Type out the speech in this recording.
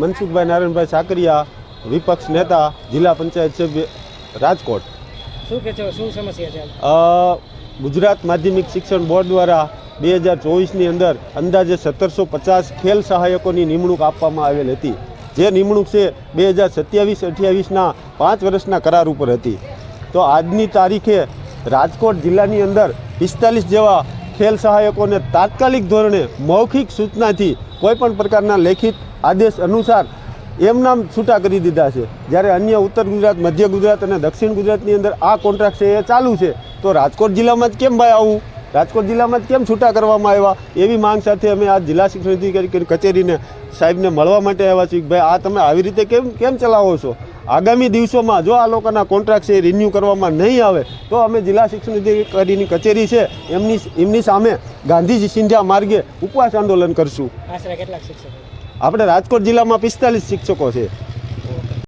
મનસુખભાઈ નારાયણભાઈ સાકરિયા વિપક્ષ નેતા જિલ્લા પંચાયત સભ્ય રાજકોટ શું કે છે શું સમસ્યા છે ગુજરાત માધ્યમિક શિક્ષણ બોર્ડ દ્વારા બે હજાર ચોવીસની અંદર અંદાજે સત્તરસો પચાસ ખેલ સહાયકોની નિમણૂક આપવામાં આવેલ હતી જે નિમણૂક છે બે હજાર સત્યાવીસ અઠ્યાવીસના પાંચ વર્ષના કરાર ઉપર હતી તો આજની તારીખે રાજકોટ જિલ્લાની અંદર પિસ્તાલીસ જેવા ખેલ સહાયકોને તાત્કાલિક ધોરણે મૌખિક સૂચનાથી કોઈપણ પ્રકારના લેખિત આદેશ અનુસાર એમ નામ છૂટા કરી દીધા છે જ્યારે અન્ય ઉત્તર ગુજરાત, મધ્ય ગુજરાત અને દક્ષિણ ગુજરાતની અંદર આ કોન્ટ્રાક્ટ છે એ ચાલુ છે તો રાજકોટ જિલ્લામાં જ કેમ ભાઈ આવું રાજકોટ જિલ્લામાં જ કેમ છૂટા કરવામાં આવ્યા એવી માંગ સાથે અમે આજ જિલ્લા શિક્ષક අධટી કરી કચેરીને સાહેબને મળવા માટે આવ્યા છીએ કે ભાઈ આ તમે આવી રીતે કેમ કેમ ચલાવો છો આગામી દિવસોમાં જો આ લોકોના કોન્ટ્રાક્ટ સે રિન્યુ કરવામાં નહીં આવે તો અમે જિલ્લા શિક્ષણ અધિકારીની કચેરી છે એમની એમની સામે ગાંધીજી સિંધ્યા માર્ગે ઉપવાસ આંદોલન કરશું આશરે કેટલા શિક્ષક છે આપણે રાજકોટ જિલ્લામાં 45 શિક્ષકો છે